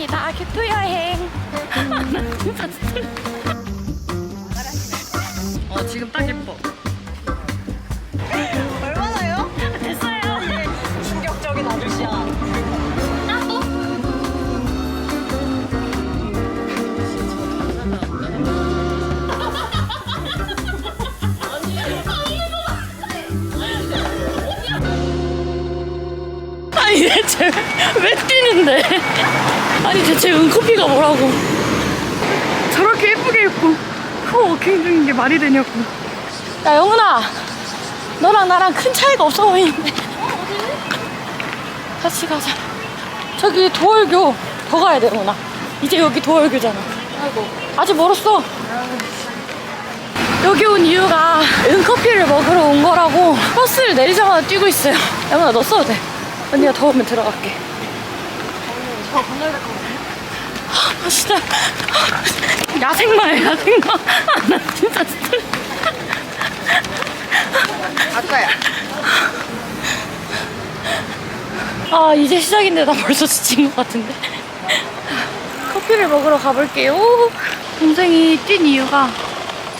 갑니다. 교토 여행. 어 지금 딱 예뻐. 얼마나요? 됐어요. 충격적인 아저씨야. 나도. 아니 대체 왜 뛰는데? 아니 대체 은커피가 뭐라고? 저렇게 예쁘게 입고 코워킹 중인 게 말이 되냐고. 야 영훈아, 너랑 나랑 큰 차이가 없어 보이는데. 같이 가자. 저기 도월교 더 가야 돼, 영훈아. 이제 여기 도월교잖아. 아이고. 아직 멀었어. 여기 온 이유가 은커피를 먹으러 온 거라고 버스를 내리자마자 뛰고 있어요. 영훈아, 너 써도 돼. 언니가 더우면 들어갈게. 저 건너야 될 것 같아요. 아, 진짜. 야생마야, 야생마. 아, 나 진짜 진짜. 아까야. 아, 이제 시작인데 나 벌써 지친 것 같은데. 커피를 먹으러 가볼게요. 동생이 뛴 이유가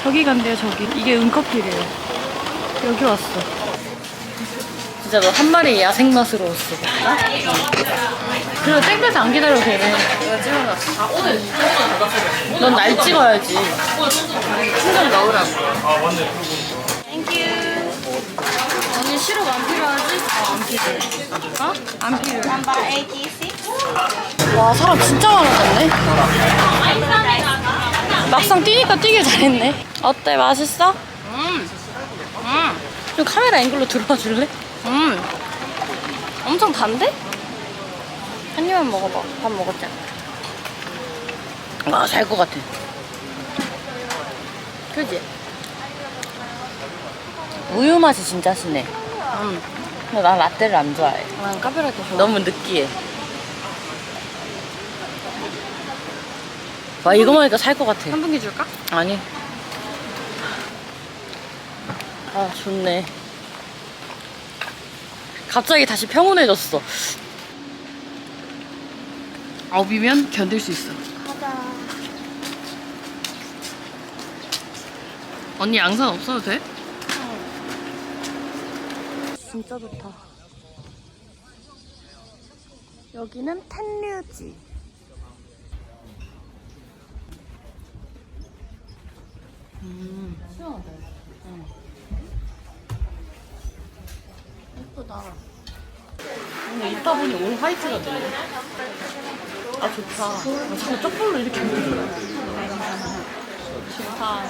저기 간대요, 저기. 이게 은커피래요. 여기 왔어. 진짜 너 한 마리 야생 맛으로웠어. 그리고 땡볕에 안 기다려도 되네. 넌날 찍어야지. 충전 넣으라고. 땡큐. 언니 시럽 안 필요하지? 어, 안 필요해. 어? 안 필요해. 86. 와, 사람 진짜 많아졌네. 막상 뛰니까 뛰길 잘했네. 어때? 맛있어? 음. 음. 좀 카메라 앵글로 들어와 줄래? 음. 엄청 단데? 한 입만 먹어봐. 밥 먹었잖아. 와, 살것 같아. 그지? 우유 맛이 진짜 진해. 음. 근데 난 라떼를 안 좋아해. 난 카페라떼 좋아. 너무 느끼해. 와, 이거 먹으니까 살 것 같아. 한 분기 줄까? 아니. 아, 좋네. 갑자기 다시 평온해졌어. 아홉이면 견딜 수 있어. 언니 양산 없어도 돼? 진짜 좋다. 여기는 텐류지. 음, 시원하다. 예쁘다. 오늘 입다 보니 올 화이트가 되네. 아, 좋다. 아, 자꾸 쪽볼로 이렇게 보여. 좋다.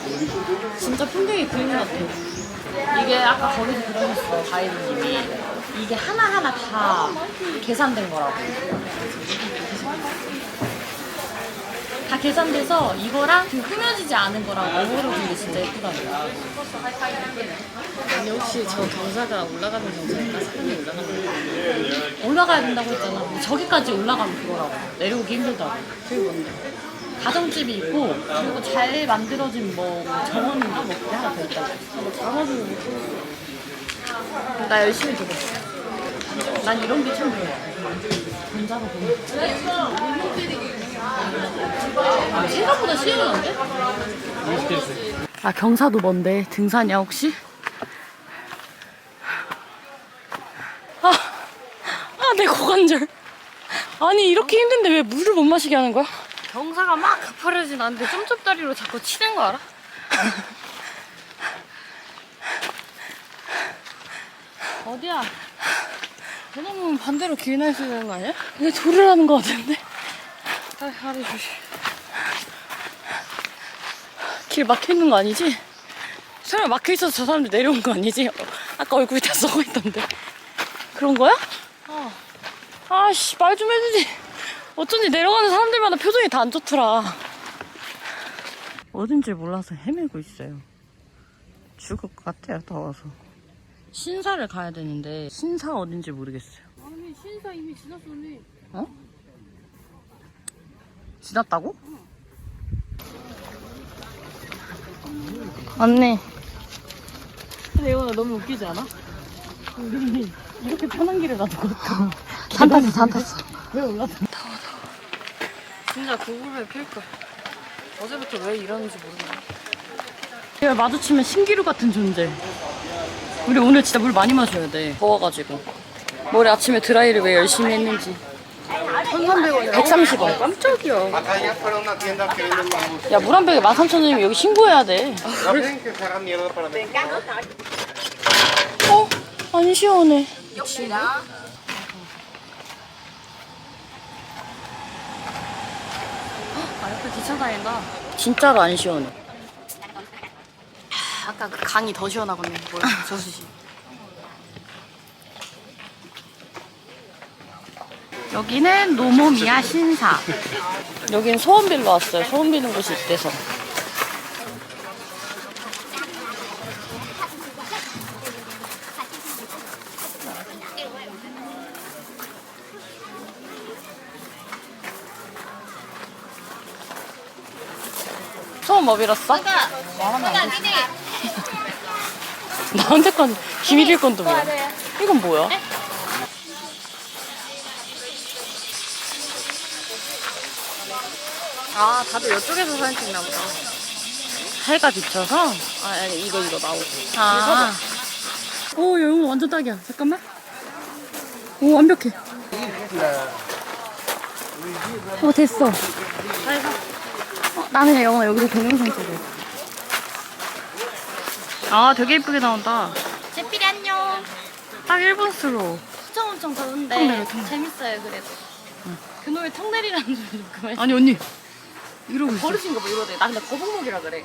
진짜 풍경이 그림 같아. 이게 아까 거기서 그러셨어 가이드님이 이게 하나하나 다 계산된 거라고 다 계산돼서 이거랑 그 흐려지지 않은 거랑 어우러진 게 진짜 예쁘다고요 언니 혹시 저 경사가 올라가는 경사일까? 산이 올라가는 경사? 올라가야 된다고 했잖아 저기까지 올라가면 그거라고 내려오기 힘들다고 그게 뭔데? 가정집이 있고 그리고 잘 만들어진 뭐 정원인가 뭐 그게 하나 더 있다고 들었어. 나 열심히 들었어 난 이런 게 참 좋아 전자로 보면 아, 생각보다 시원한데? 아 경사도 먼데 등산이야 혹시? 아, 아내 고관절 아니 이렇게 힘든데 왜 물을 못 마시게 하는 거야? 경사가 막 가파르진 않는데 점점다리로 자꾸 치는 거 알아? 어디야? 그러면 반대로 길 나 있어야 되는 거 아니야? 근데 돌을 하는 거 같은데? 아, 하루 조심. 길 막혀 있는 거 아니지? 설마 막혀 있어서 저 사람들 내려온 거 아니지? 어, 아까 얼굴이 다 썩어 있던데. 그런 거야? 어. 아씨 말 좀 해주지. 어쩐지 내려가는 사람들마다 표정이 다 안 좋더라. 어딘지 몰라서 헤매고 있어요. 죽을 것 같아요 더워서. 신사를 가야 되는데 신사 어딘지 모르겠어요. 아니, 신사 이미 지났어, 언니. 어? 지났다고? 언니. 근데 이거 너무 웃기지 않아? 우리 이렇게 편한 길을 놔두고 산 탔어, 산 탔어. 왜 올라타? 진짜 구글에 필까. 어제부터 왜 이러는지 모르겠네. 얘가 마주치면 신기루 같은 존재. 우리 오늘 진짜 물 많이 마셔야 돼. 더워가지고. 머리 아침에 드라이를 왜 열심히 했는지. 1,300원이야. 130원. 깜짝이야. Allá para una tienda que venden bambú. 야, 물 한 병에 13,000원이면 여기 신고해야 돼. ¿No creen que será miedo para mí? 어? 안 시원해. 아, 옆에 기차 다닌다. 진짜로 안 시원해. 아까 그 강이 더 시원하거든요. 뭐야, 저수지. 여기는 노모미야 신사. 여긴 소원 빌러 왔어요. 소원 비는 곳이 있대서. 소원 뭐 빌었어? 나한테 건 비밀일 건도 뭐야? 이건 뭐야? 아, 다들 이쪽에서 사진 찍나 보다. 해가 비쳐서? 아, 아니, 이거, 이거 나오고. 아. 오, 야, 이거 완전 딱이야. 잠깐만. 오, 완벽해. 어, 됐어. 어, 나는 영화 여기서 동영상 찍어. 아, 되게 예쁘게 나온다. 제필이 안녕. 딱 일본스러워. 엄청 엄청 더운데 통내려, 통내. 재밌어요 그래도. 그놈의 턱 내리라는 소리 그만. 아니 언니 이러고 있어. 버릇인가 봐 이러대. 나 근데 거북목이라 그래.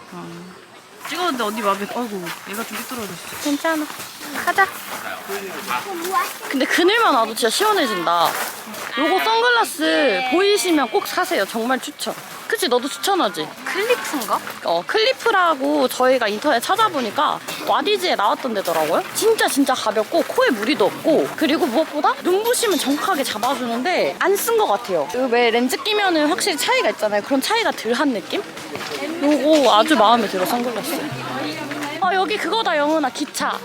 찍었는데 언니 마음에 아이고 얘가 좀 삐뚤어졌어. 괜찮아. 가자. 근데 그늘만 와도 진짜 시원해진다. 요거 선글라스 보이시면 꼭 사세요. 정말 추천 그치 너도 추천하지. 클리프인가? 어 클리프라고 저희가 인터넷 찾아보니까 와디즈에 나왔던 데더라고요. 진짜 진짜 가볍고 코에 무리도 없고 그리고 무엇보다 눈부심은 정확하게 잡아주는데 안 쓴 것 같아요. 그왜 렌즈 끼면은 확실히 차이가 있잖아요. 그런 차이가 덜한 느낌? 요거 아주 마음에 들어 선글라스. 아 여기 그거다 영은아. 기차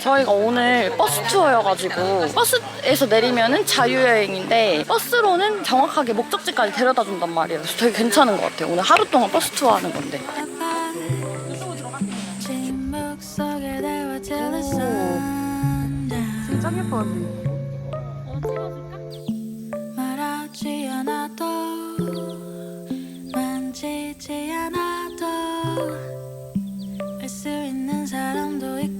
저희가 오늘 버스 투어여가지고 버스에서 내리면은 자유여행인데 버스로는 정확하게 목적지까지 데려다 준단 말이에요 그래서 되게 괜찮은 것 같아요 오늘 하루 동안 버스 투어 하는 건데. 짱 예뻐 언니. 말하지 않아도 만지지 않아도 알 수 있는 사람도 있구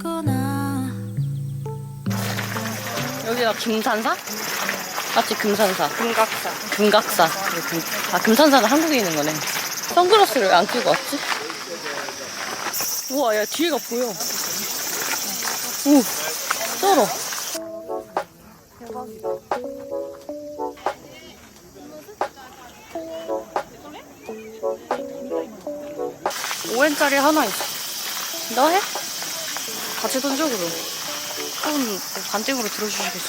여기가 금산사? 맞지 금산사 금각사. 금각사 금- 아 금산사는 한국에 있는 거네 선글라스를 왜 안 끼고 왔지? 우와 야 뒤에가 보여 오 쩔어 오엔짜리 하나 있어 너 해? 같이 던져 그럼 조금 반띵으로 들어주시겠지.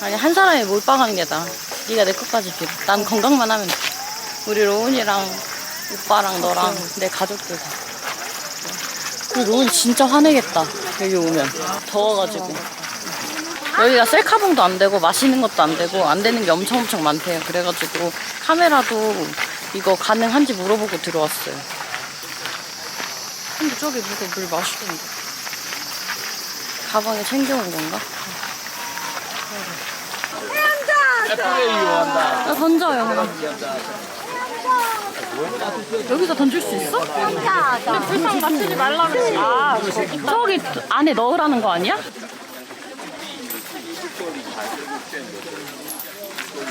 아니 한 사람이 몰빵하는 게 나아 네가 내 것까지 빌어. 난 건강만 하면 돼. 우리 로운이랑 오빠랑 너랑 내 가족들 다 근데 로운 진짜 화내겠다. 여기 오면. 더워가지고. 여기가 셀카봉도 안 되고 마시는 것도 안 되고 안 되는 게 엄청 엄청 많대요. 그래가지고 카메라도 이거 가능한지 물어보고 들어왔어요. 근데 저기 누가 물 마시던데 가방에 챙겨온 건가? 나 던져요. 여기서 던질 수 있어? 근데 불상 맞추지 말라고. 아, 저기 안에 넣으라는 거 아니야?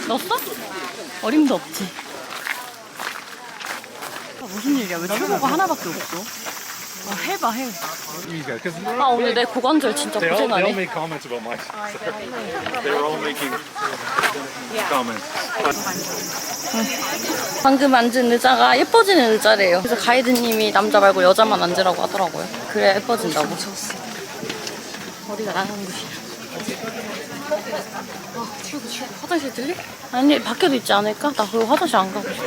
넣었어? 어림도 없지. 아, 무슨 일이야? 왜 출구가 하나밖에 없어? 아, 해봐, 해. you go because 아, 오늘 내 고관절 진짜 they all, they all 고생하네. make comments about my they're all making comments 방금 앉은 의자가 예뻐지는 의자래요. 그래서 가이드님이 남자 말고 여자만 앉으라고 하더라고요. 그래야 예뻐진다고. 어디가 나가는 곳이야? 아, 출구, 출구. 화장실 들리? 아니, 밖에도 있지 않을까? 나 그리고 화장실 안 가고 싶어.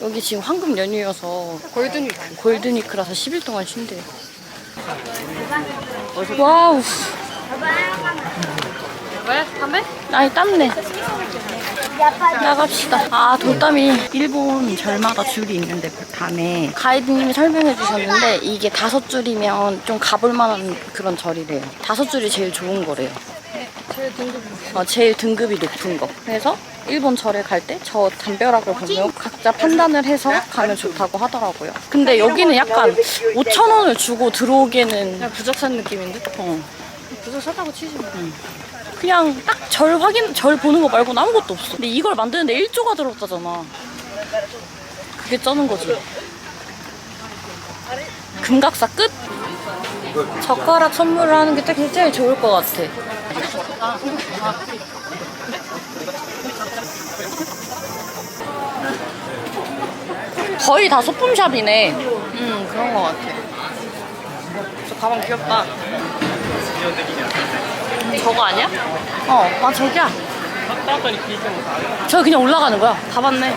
여기 지금 황금 연휴여서 골든위크. 골든 위크라서 10일 동안 쉰대요. 와우. 왜? 담배? 아니, 땀내. 나갑시다. 아, 돌담이 일본 절마다 줄이 있는데 밤에 가이드님이 설명해 주셨는데 이게 다섯 줄이면 좀 가볼 만한 그런 절이래요. 다섯 줄이 제일 좋은 거래요. 제일 등급이 어, 제일 등급이 높은 거. 그래서 일본 절에 갈 때 저 담벼락을 보면 각자 판단을 해서 가면 좋다고 하더라고요. 근데 여기는 약간 5천 원을 주고 들어오기에는 그냥 부적산 느낌인데? 어, 부적 사다고 치지 뭐. 그냥 딱 절 확인, 절 보는 거 말고는 아무것도 없어. 근데 이걸 만드는데 1조가 들었다잖아. 그게 쩌는 거지. 금각사 끝? 젓가락 선물을 하는 게딱 제일 좋을 것 같아. 거의 다 소품샵이네. 음 그런 거 같아. 저 가방 귀엽다. 저거 아니야? 어, 아 저기야. 저 그냥 올라가는 거야. 다 봤네.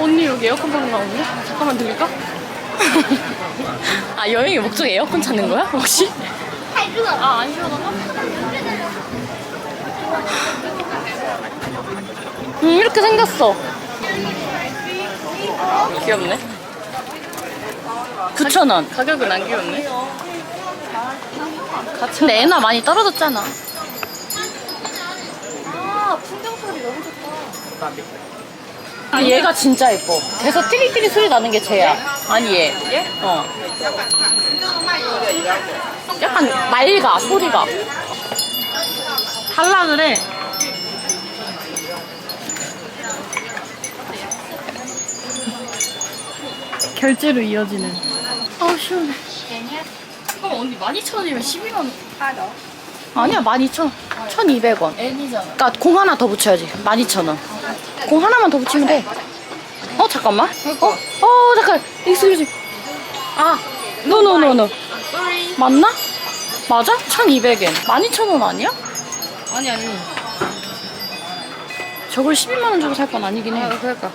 언니 여기 에어컨 방금 나오는데? 잠깐만 들릴까? 아 여행의 목적이 에어컨 찾는 거야 혹시? 아 안 시원하나? 음 이렇게 생겼어. 귀엽네. 9천 원. 가격은 안 귀엽네. 근데 애나 많이 떨어졌잖아. 아, 얘가 진짜 예뻐. 그래서 띠리띠리 소리 나는 게 쟤야. 아니 얘. 얘? 어. 약간 맑아 소리가. 할라 그래. 결제로 이어지는. 아우 시원해. 그럼 언니 12,000원이면 12만 원. 아니야 12,000원. 1,200원. N이잖아. 그러니까 공 하나 더 붙여야지. 12,000원. 공 하나만 더 붙이면 돼. 어 잠깐만. 어? 어 잠깐. 익스큐즈. 아, 노노노노. 맞나? 맞아? 1,200엔. 12,000원 아니야? 아니 아니. 저걸 12만 원 주고 살 건 아니긴 해. 아 그러니까.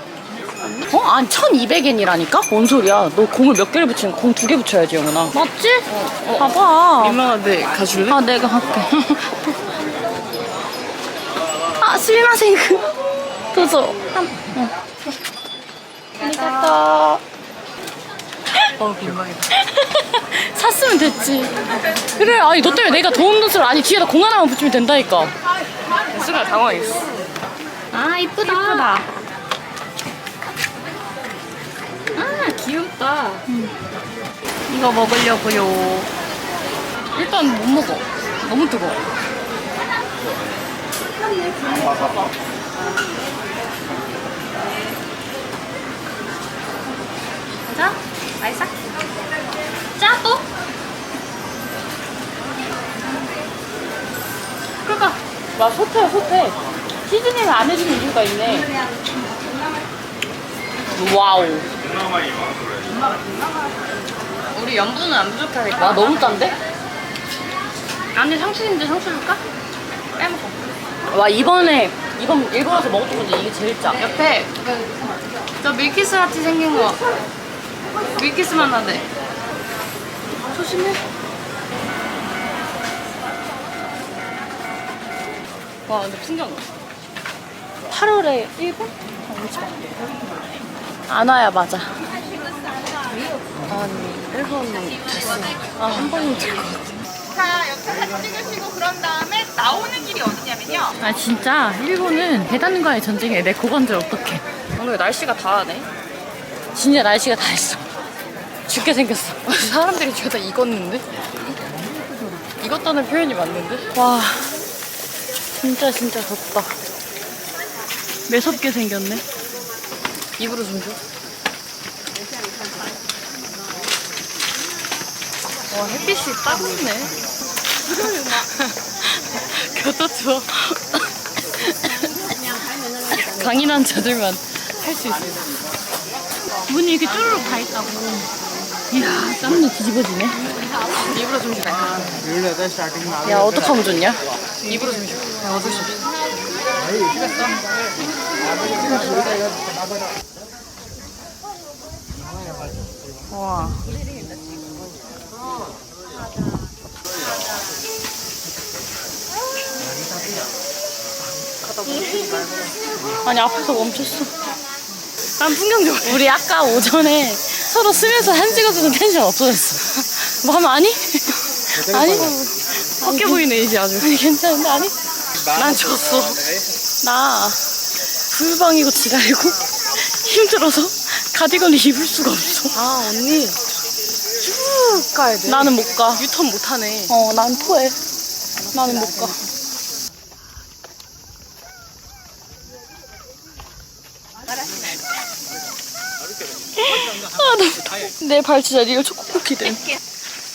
어? 아니 1,200엔이라니까? 뭔 소리야? 너 공을 몇 개를 붙이는 공 두 개 붙여야지 영훈아. 맞지? 어, 봐봐. 민망한데 가줄래? 아 내가 할게. 아 스미마셍. 도저. 응. 감사합니다. 어 민망이다. 샀으면 됐지. 그래, 아니 너 때문에 내가 돈 없는 소리 아니 뒤에다 공 하나만 붙이면 된다니까. 순간 당황했어. 아 이쁘다. 이쁘다. 아 귀엽다. 이거 먹으려고요. 일단 못 먹어. 너무 뜨거. 자, 맛있어? 짜 또? 그러니까 와 소태 소태 시즈닝을 안 해주는 이유가 있네. 와우. 우리 염분은 안 부족하니까. 와 너무 짠데? 안에 상추인데 상추 줄까? 빼먹어. 와 이번에 이번 일본에서 먹었던 것 중에 이게 제일 짜. 옆에 저 밀키스 같이 생긴 거. 밀키스 맛 나네. 조심해. 와 근데 풍경 8월에 일본? 안 와야 맞아. 아니 일본은 됐어. 아 한 번은 들고. 자, 사진 찍으시고 그런 다음에 나오는 길이 어디냐면요. 아 진짜 일본은 대단과의 전쟁에 내 고관절 어떡해. 오늘 날씨가 다 하네. 진짜 날씨가 다 했어. 죽게 생겼어. 사람들이 죄다 익었는데? 익었다는 표현이 맞는데? 와 진짜 진짜 덥다. 매섭게 생겼네. 입으로 좀 줘. 와 햇빛이 따갑네. 겨도 추워. 강인한 자들만 할 수 있어. 문이 이렇게 쭈르륵 다 있다고. 이야, 땀도 뒤집어지네. 입으로 좀 줘. 야, 어떡하면 좋냐? 입으로 좀 줘. 야, 수 없어. 와. 아니 앞에서 멈췄어. 난 풍경 좋아. 우리 아까 오전에 서로 쓰면서 사진 찍어주는 텐션 없어졌어. 뭐 하면 아니? 아니? 헛게 보이네 이제 아주. 아니 괜찮은데 아니? 난 졌어. 나 불방이고 지랄이고 힘들어서 가디건을 입을 수가 없어. 아 언니 쭉 가야 돼. 나는 못 가. 유턴 못 하네. 어, 난 토해. 나는 못 가. 아, 나, 내발 진짜 리얼 초코쿠키 돼.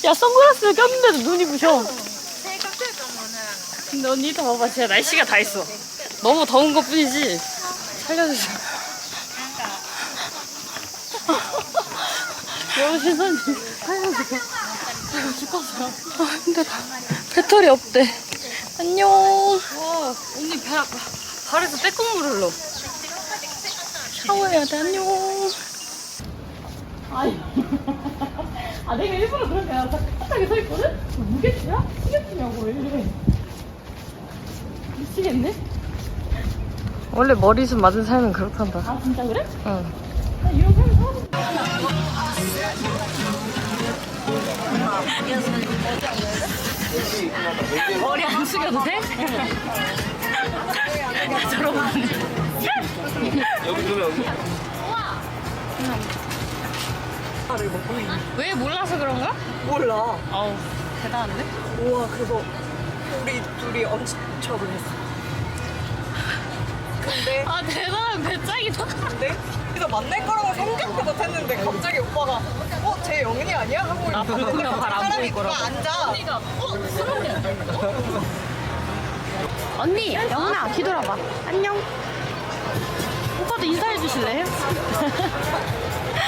야, 선글라스를 꼈는데도 눈이 부셔. 근데 언니 이따 봐봐. 진짜 날씨가 다 있어. 너무 더운 것 뿐이지. 살려주세요. 신선님. 살려주세요. 아, 죽겠어요. 아, 힘들어. 배터리 없대. 안녕. 와, 언니 배. 발에서 빼꼼물 흘러. 샤워해야 돼. 안녕. 아이. 아, 내가 일부러 그렇게 핫하게 서 있거든? 무게추야? 시계추냐고, 왜 이래. 미치겠네? 원래 머리숱 맞은 삶은 그렇단다. 아, 진짜 그래? 응. 머리 안 숙여도 돼? 저러고 있네. 왜 몰라서 그런가? 몰라. 아우 대단한데? 우와, 그거 우리 둘이 엄청 했어. 근데 아 대단한 배짱이다 근데 그래서 만날 거라고 생각도 못 했는데 갑자기 오빠가 어? 쟤 영은이 아니야? 하고 나 보면 발안 사람이 보일 거라고. 누가 앉아 언니가 어? 언니 영은아 뒤돌아봐 안녕 오빠도 인사해 주실래요?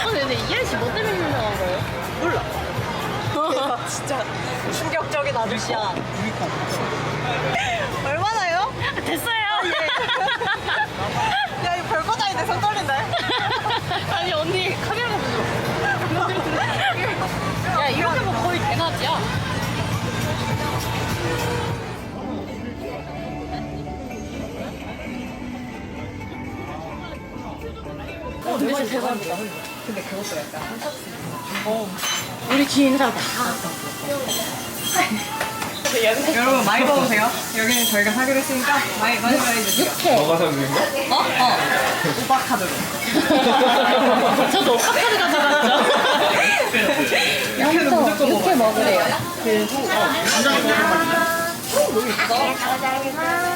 어 근데 이현 씨뭐 때문에 유명한 거예요? 몰라 진짜 충격적인 아저씨야 얼마나요? 됐어요 야 이거 별거 다 있네 손 떨린다 아니 언니 카메라 어, 근데 진짜 대박이다. 근데 그것도 약간 어. 우리 사람 다. 여러분 많이 먹으세요 여기는 저희가 사기로 했으니까 많이 많이 많이 드세요 육회. 너가 사는 건가? 어? 어 오빠 카드로 저도 오빠 카드 가져갔죠. 육회는 무조건 먹어요 먹으래요. 어,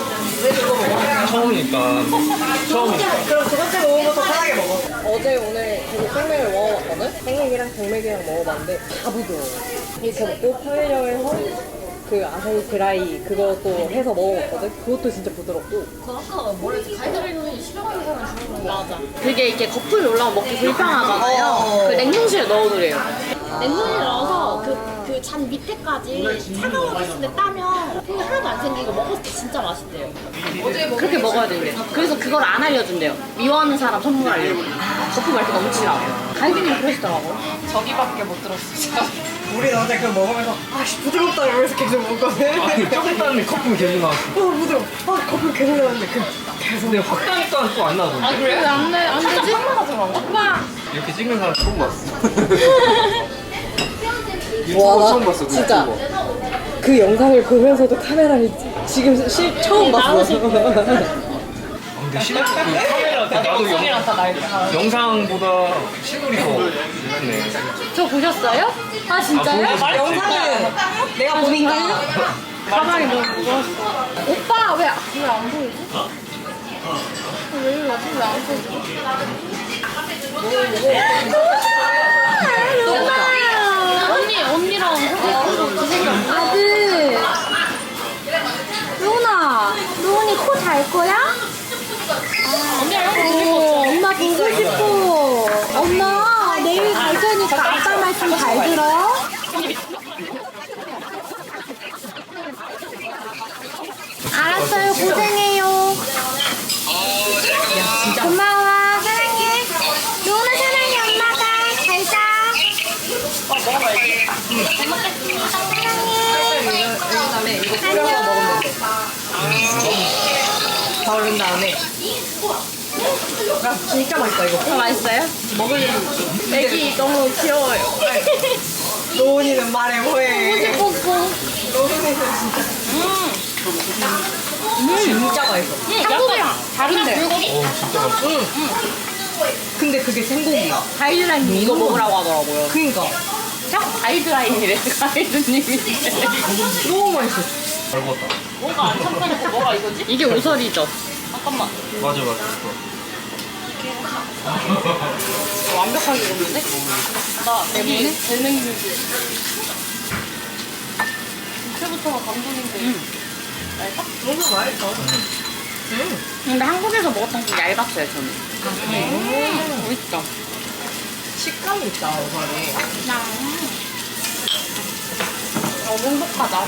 처음이니까. 처음이니까. 그럼 두 번째 먹으면서 편하게 먹어 어제 오늘 계속 생맥을 먹어봤거든? 생맥이랑 병맥이랑 먹어봤는데 다 부드러워 이렇게 먹고 편의점에 서 그 아사히 드라이 그것도 해서 먹어봤거든? 그것도 진짜 부드럽고 아까 뭐랬지? 가이드라인은 싫어하는 사람 주는 거 맞아. 그게 이렇게 거품이 올라오면 먹기 불편하잖아요. 어. 그 냉동실에 넣어두래요. 냉동실에 넣어서 그, 그 잔 밑에까지 때 따면 그 하나도 안 생기고 먹었을 때 진짜 맛있대요. 그렇게 먹어야 된대. 그래서 그걸 안 알려준대요. 미워하는 사람 선물하려고. 거품 이렇게 넘치라고. 가이드님 그러시더라고. 저기밖에 못 들었어. 우리 어제 그거 먹으면서 아씨 부드럽다 이러면서 계속 먹거든 아니, 조금 따는데 거품이 계속 나왔어. 어 부드러워 아 거품 계속 나는데 그 근데 확 따니까 또 안 나던데. 아, 그래? 안, 내, 안 되지? 이렇게 찍는 사람 처음 봤어. 와, 처음 봤어. 진짜. 유튜버. 그 영상을 보면서도 카메라를 지- 지금 시, 처음 봤어 아, 근데 실물 그 카메라 나도 영. 영상보다 실물이 더 좋네. 저 보셨어요? 아, 진짜요? 아, 영상은 내가 보니까 가방이 너무 무거웠어. 오빠, 왜, 왜안 보이지? 왜 이러지? 왜안 보이지? 언니, 갈 거야? 언니 엄마 보고 싶어. 엄마 내일 갈 테니까 아빠 말씀 잘 들어. 알았어요 고생. 야, 진짜 맛있다, 이거. 맛있어요? 먹으려면. 애기 너무 귀여워요. 노은이는 말해, 뭐해. 노은이는 진짜. 음. 진짜 맛있어. 한국이랑 다른데. 근데 그게 생고기야. 가이드라인이 이거 먹으라고 하더라고요. 그니까. 딱 가이드라인이래, 가이드님이. 너무 맛있어. 잘 구웠다. 뭐가 안 참다니까 뭐가 이거지? 이게 오설이죠. 잠깐만. 맞아, 맞아. 완벽하게 익었는데? 나 여기 재능 이때부터가 감동인데. 얇아? 너무 맛있어. 근데 한국에서 먹었던 게 얇았어요, 저는. 음. 맛있다. 식감이 있다, 오살이. 너무 행복하다.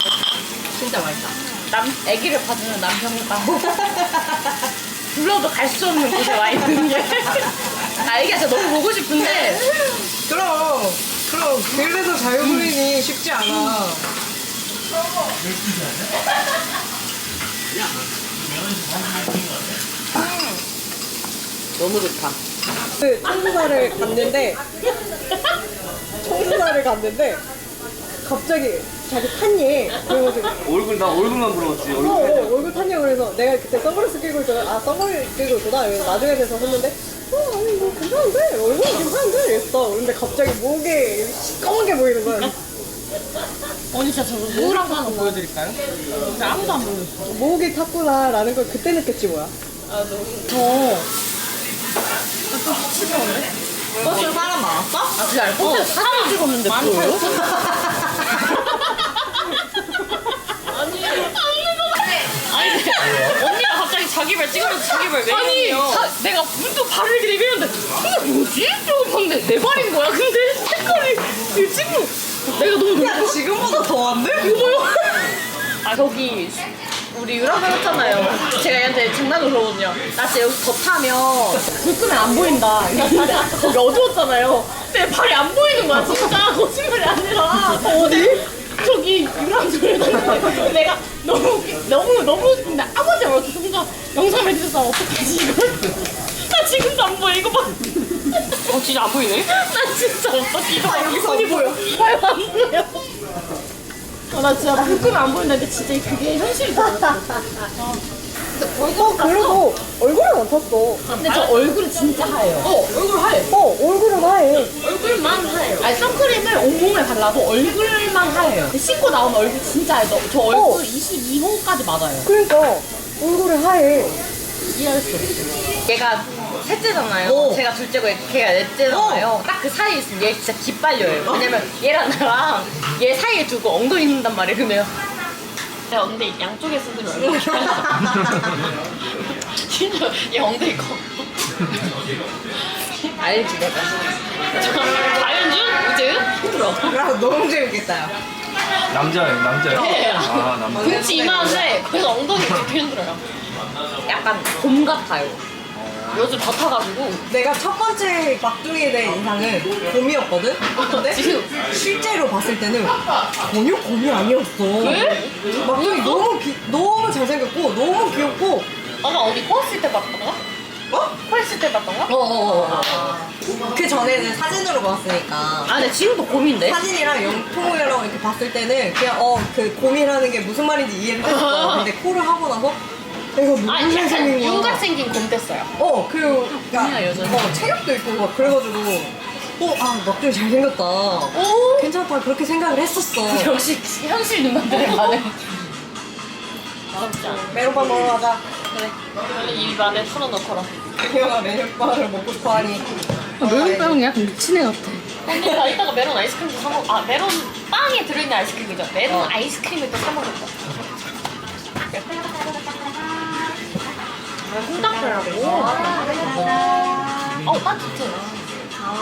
진짜 맛있다. 남, 아기를 봐주는 남편과 불러도 갈 수 없는 곳에 와 있는 게. 아, 애기가 진짜 너무 보고 싶은데. 그럼, 그럼, 그래서 자유부인이 쉽지 않아. 너무 좋다. 그 청소사를 갔는데, 청소사를 갔는데, 갑자기 자기 탔니? 그래가지고, 얼굴, 나 얼굴만 물어봤지. 어, 얼굴. 어, 얼굴 탔냐고 그래서 내가 그때 선글라스 끼고 있잖아. 아, 선글라스 끼고 있구나. 그래서 나중에 돼서 샀는데, 어, 아니, 이거 괜찮은데? 얼굴이 괜찮은데? 이랬어. 근데 갑자기 목에 시꺼멓게 보이는 거야. 언니 진짜 저거 누구랑 하는 거 보여드릴까요? 근데 아무도 안 보여줬어. 목이 탔구나 라는 걸 그때 느꼈지 뭐야. 저. 버스 사람 많았어? 아, 그게 아니라 버스에 사진 찍었는데 보여 요? 아니, 근데 언니가 갑자기 자기 발 찍으면서 자기 발 왜냐면요. 아니, 내가 문득 발을 내밀었는데, 이게 뭐지? 이러고 봤는데, 내 발인 거야. 근데 색깔이, 이 친구, 내가 너무 놀랐어. 지금보다 더한데? 이거 뭐야? 아, 저기, 우리 유라 배웠잖아요. 제가 얘한테 장난으로 그러거든요. 나 진짜 여기 더 타면 불 끄면 안 보인다. 근데 아까 거기 어두웠잖아요. 내 발이 안 보이는 거야, 진짜. 거짓말이 아니라. 어디? 저기 유랑 소리가 내가 너무 웃기- 너무 너무 웃긴데 아버지 얼굴 순간 영상을 찍어서 어떡하지 이걸? 나 지금도 안 보여 이거 봐. 어 진짜 안 보이네? 나 진짜 오빠 이거 봐 여기 손이 보여. 발안 보여. 어, 나 진짜 불 끄면 안 보이는데 진짜 그게 현실이 됐어. 어, 그래도 얼굴은 안 탔어. 근데 저 얼굴이 진짜 하얘요. 어, 얼굴 하얘. 어, 얼굴은 하얘. 얼굴만 하얘요. 아니, 선크림을 온몸에 발라도 얼굴만 하얘요. 씻고 나오면 얼굴 진짜 하얘. 저, 저 얼굴 어. 22호까지 맞아요. 그러니까 얼굴은 하얘. 이해할 수 없어. 얘가 셋째잖아요. 어. 제가 둘째고 걔가 넷째잖아요. 딱 그 사이에 있으면 얘 진짜 기빨려요. 왜냐면 얘랑 나랑 얘 사이에 두고 엉덩이 있는단 말이에요. 그러면 내가 엉덩이 양쪽에 쓰는 얼굴이 진짜 얘 엉덩이 커. 알지 내가. 자연준? 우재은? 힘들어. 야, 너무 재밌겠다. 야. 남자예요, 남자예요. 아, 남자. 등치 이만한데 그래서 엉덩이 되게 힘들어요. 약간 곰 같아요. 요즘 더 타가지고 내가 첫 번째 막둥이에 대한 인상은 곰이었거든? 근데 지금 봤을 때는 전혀 곰이 아니었어. 왜? 막둥이 너무 기, 너무 잘생겼고 너무 귀엽고 아까 어디 코았을 때 봤던가? 어? 코았을 때 봤던가? 어어어. 그 전에는 사진으로 봤으니까. 아 근데 지금도 곰인데? 사진이랑 영통이랑 이렇게 봤을 때는 그냥 어 그 곰이라는 게 무슨 말인지 이해를 했어. 근데 콜을 하고 나서 내가 아 약간 잘생긴 거야. 윤곽 생긴 곰 됐어요. 어, 그리고 곰이야, 여전히. 어, 체격도 있고 막 그래가지고 어, 아 막둥이 잘생겼다. 오 괜찮다 그렇게 생각을 했었어. 역시 현실 누나들의 반응. 진짜 메론빵 먹으러 가자. 그래. 빨리 입 안에 털어넣거라. 그녀가 메론빵을 먹고 싶어하니. 메론빵이 약간 미친 애 같아. 언니 나 이따가 메론 아이스크림도 사 먹. 아 메론 빵에 들어있는 아이스크림이죠. 메론 아이스크림을 또 사 먹었다. 콩닥터라고. 어 따뜻해.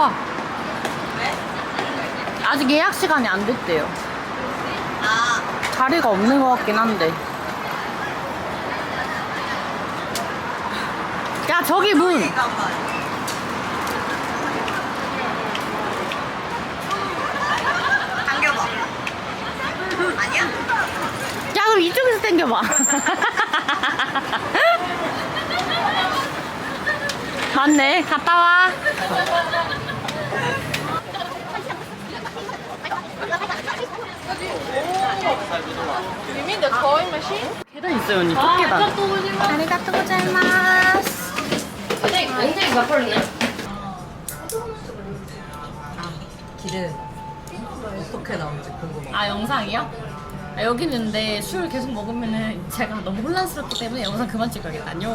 봐. 왜? 아직 예약 시간이 안 됐대요. 아. 자리가 없는 것 같긴 한데. 야, 저기 문! 당겨봐. 아니야? 야, 그럼 이쪽에서 당겨봐. 맞네. 갔다 와. 계단 있어요 언니 아, 또 보시면 아리가또 고자이마스. 어떻게 나오는지 궁금해. 아 영상이요? 아, 여기 있는데 술 계속 먹으면은 제가 너무 혼란스럽기 때문에 영상 그만 찍어야겠다. 안녕.